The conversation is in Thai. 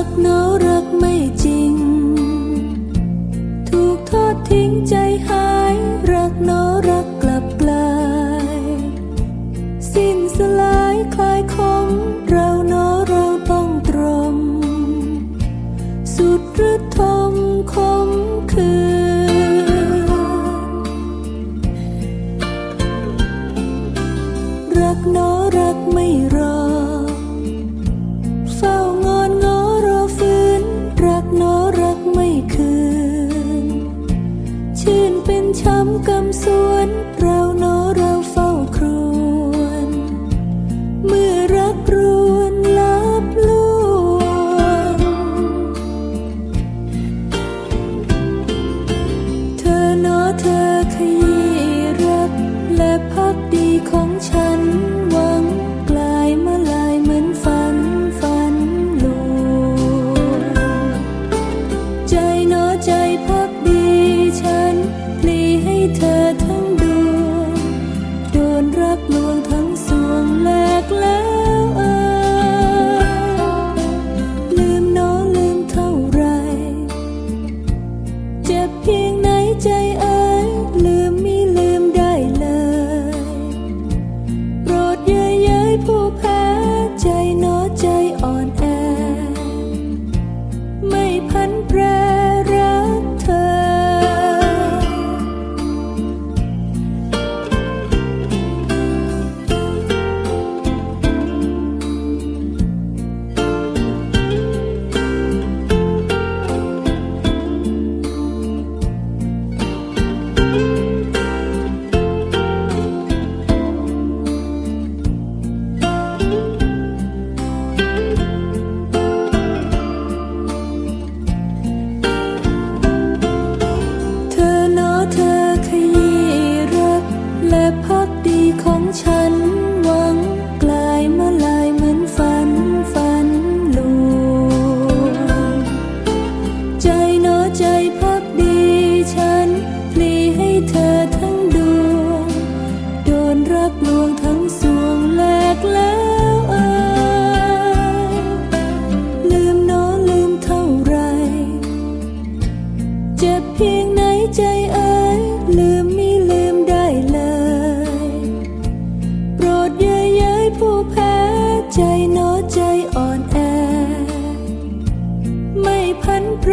รักเนอรักไม่จริง ถูกทอดทิ้งใจหา กรรมสวนเรานอ 你的 เจ็บเพียงไหนใจเอ้ยลืมไม่ลืมได้เลย โปรดเย้ยย้ายผู้แพ้ใจน้อใจอ่อนแอ ไม่พันแพร